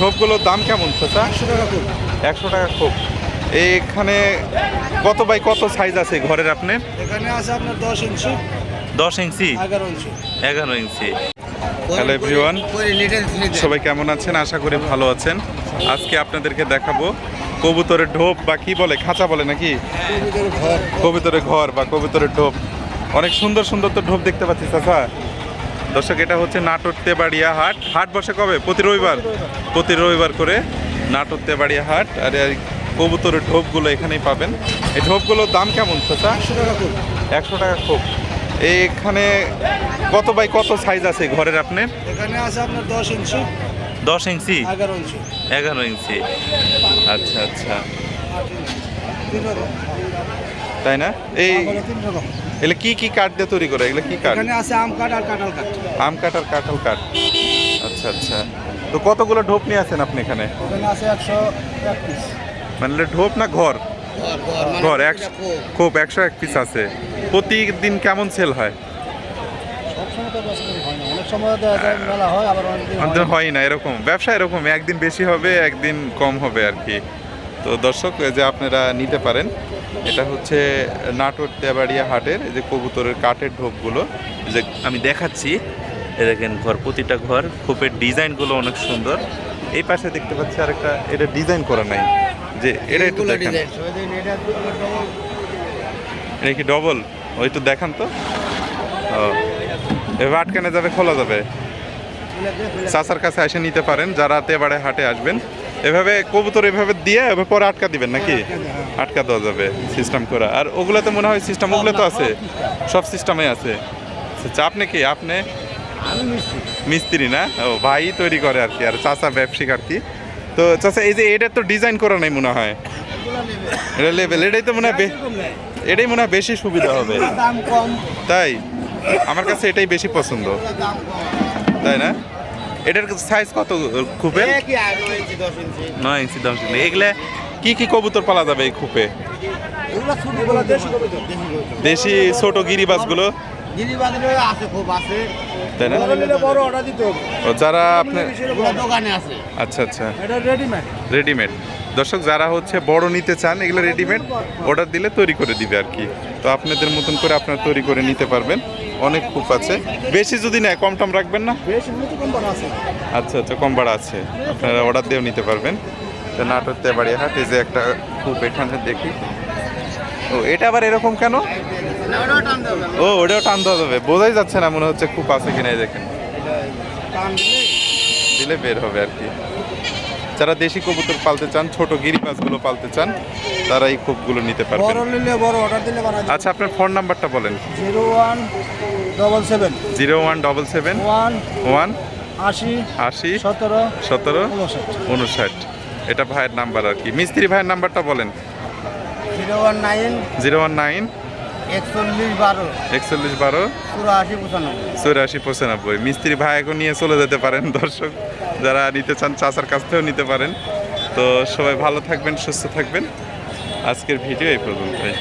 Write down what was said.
ঢোপগুলোর দাম কেমন চাচা? একশো টাকা ফুল একশো টাকা খুব এইখানে কত বাই কত সাইজ আছে ঘরের আপনার? এখানে আছে আপনার দশ ইঞ্চি দশ ইঞ্চি? এগারো ইঞ্চি। এগারো ইঞ্চি। হ্যালো এভরিওয়ান সবাই কেমন আছেন? আশা করি ভালো আছেন। আজকে আপনাদেরকে দেখাবো কবুতরের ঢোপ বা কি বলে খাঁচা বলে নাকি? কবুতরের ঘর বা কবুতরের ঢোপ। অনেক সুন্দর সুন্দর তো ঢোপ দেখতে পাচ্ছি চাচা। দর্শক এটা হচ্ছে নাটোর তেবাড়িয়া হাট। হাট বসে কবে? প্রতি রবিবার? প্রতি রবিবার করে নাটোর তেবাড়িয়া হাট। আর এই কবুতরের ঢোপগুলো এখানেই পাবেন। এই ঢোপগুলোর দাম কেমন চাচা? একশো টাকা ফুল একশো টাকা খুব। এইখানে কত বাই কত সাইজ আছে ঘরের আপনার? এখানে আছে আপনার দশ ইঞ্চি। দশ ইঞ্চি? এগারো ইঞ্চি। এগারো ইঞ্চি। আচ্ছা আচ্ছা। তাই না? এই এগুলো কি কি কাঠ দিয়ে তৈরি করে? এগুলো কি কাঠ? এখানে আছে আম কাঠ আর কাঁঠাল কাঠ। আম কাঠ আর কাঁঠাল কাঠ। আচ্ছা আচ্ছা। তো কতগুলো ঢোপ নিয়ে আছেন আপনি এখানে? ওখানে আছে একশো এক পিস। মানে এটা ঢোপ না ঘর? ঘর একশো খুব একশো এক পিস আছে। প্রতিদিন কেমন সেল হয়? হয় হয় হয়। হয় না এরকম। ব্যবসা এরকম। একদিন বেশি হবে একদিন কম হবে আর কি। তো দর্শক এই যে আপনারা নিতে পারেন এটা হচ্ছে নাটোর দেবাড়িয়া হাটের এই যে কবুতরের কাঠের ঢোপগুলো যে আমি দেখাচ্ছি এ দেখেন ঘর প্রতিটা ঘর খোপের ডিজাইনগুলো অনেক সুন্দর। এই পাশে দেখতে পাচ্ছি আরেকটা এটা ডিজাইন করা নাই। যে এটা একটু দেখেন। এটা কি ডবল ওই একটু দেখান তো। ও এবার আটকানে যাবে খোলা যাবে। চাচার কাছে এসে নিতে পারেন যারা তেবাড়ে হাটে আসবেন। এভাবে কবুতর এভাবে দিয়ে এভাবে পরে আটকা দিবেন নাকি? আটকা দেওয়া যাবে সিস্টেম করা। আর ওগুলোতে মনে হয় সিস্টেম ওগুলো তো আছে। সব সিস্টেমে আছে। আচ্ছা আপনি কি? আপনি? মিস্ত্রি। না? ও ভাই তৈরি করে আর কি আর চাচা ব্যবসায়িক আর কি। তো চাচা এই যে এটা তো ডিজাইন করা নাই মনে হয়। এটা লেভেল এটাই তো মনে হয় এটাই মনে হয় বেশি সুবিধা হবে। তাই? আমার কাছে এটাই বেশি পছন্দ। তাই না? এটার সাইজ কত খুপে? নয় ইঞ্চি দশ ইঞ্চি। এগুলা কি কি কবুতর পালা যাবে এই খুপে? দেশি ছোট গিরিবাসগুলো দেশি ছোট গিরিবাসগুলো তাই না? যারা আচ্ছা আচ্ছা। রেডিমেড দর্শক যারা হচ্ছে বড় নিতে চান এগুলো রেডিমেড অর্ডার দিলে তৈরি করে দিবে আর কি। তো আপনাদের মতন করে আপনারা তৈরি করে নিতে পারবেন। অনেক খুব আছে। বেশি যদি নেয় কম টম রাখবেন না? আচ্ছা আচ্ছা কম ভাড়া আছে। আপনারা অর্ডার দিয়েও নিতে পারবেন। তো নাটোর তেবাড়িয়া হাট এই যে একটা খুব এখানে দেখি। ও এটা আবার এরকম কেন? ও ওটাও টানতে হবে বোঝাই যাচ্ছে না মনে হচ্ছে খুব আছে কিনা দেখেন। দিলে বের হবে আর কি। যারা দেশি কবুতর পালতে চান ছোট গিরিবাজগুলো পালতে চান তারা এই কোপগুলো নিতে পারবেন। বড় নিলে বড় অর্ডার দিলে বানা আচ্ছা আপনার ফোন নাম্বারটা বলেন। 0177 0177 1 80 80 17 17 59 এটা ভাইয়ের নাম্বার আর কি। মিস্ত্রি ভাইয়ের নাম্বারটা বলেন। 019 019 একচল্লিশ বারো। একচল্লিশ বারো? চুরাশি পঁচানব্বই। চৌরাশি পঁচানব্বই। মিস্ত্রি ভাইকে নিয়ে চলে যেতে পারেন দর্শক যারা নিতে চান চাচার কাছ থেকেও নিতে পারেন। তো সবাই ভালো থাকবেন সুস্থ থাকবেন। আজকের ভিডিও এই পর্যন্তই।